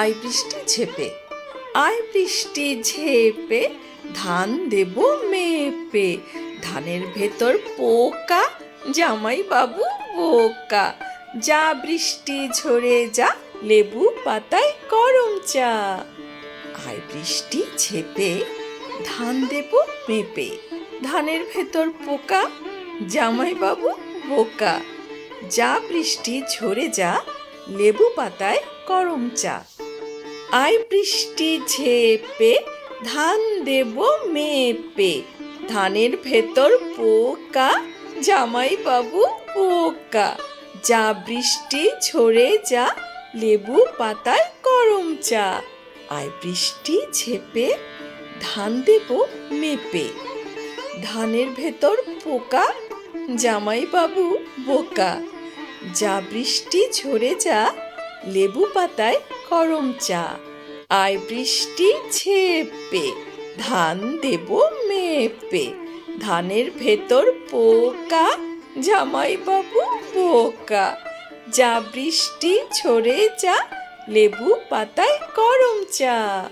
আয় বৃষ্টি ঝেপে, আয় বৃষ্টি ঝেপে, ধান দেব মেপে, ধানের ভেতর পোকা, জামাই বাবু বোকা। যা বৃষ্টি ঝরে যা, লেবু পাতায় গরম চা। আয় বৃষ্টি ঝেপে, ধান দেব মেপে, ধানের ভেতর পোকা, জামাই বাবু বোকা। যা বৃষ্টি ঝরে যা, লেবু পাতায় গরম চা। আয় বৃষ্টি ঝেপে, ধান দেব মেপে। ধানের ভেতর পোকা জামাই বাবু পোকা। যা বৃষ্টি ঝরে যা, লেবু পাতায় গরম চা। আয় বৃষ্টি ঝেপে, ধান দেব মেপে। ধানের ভেতর পোকা জামাই বাবু বোকা। যা বৃষ্টি ঝরে যা, লেবু পাতায় গরম চা। আয় বৃষ্টি ছেপে, ধান দেব মেপে। ধানের ভেতর পোকা জামাই বাবু বোকা। যা বৃষ্টি ছড়ে যা, লেবু পাতায় গরম চা।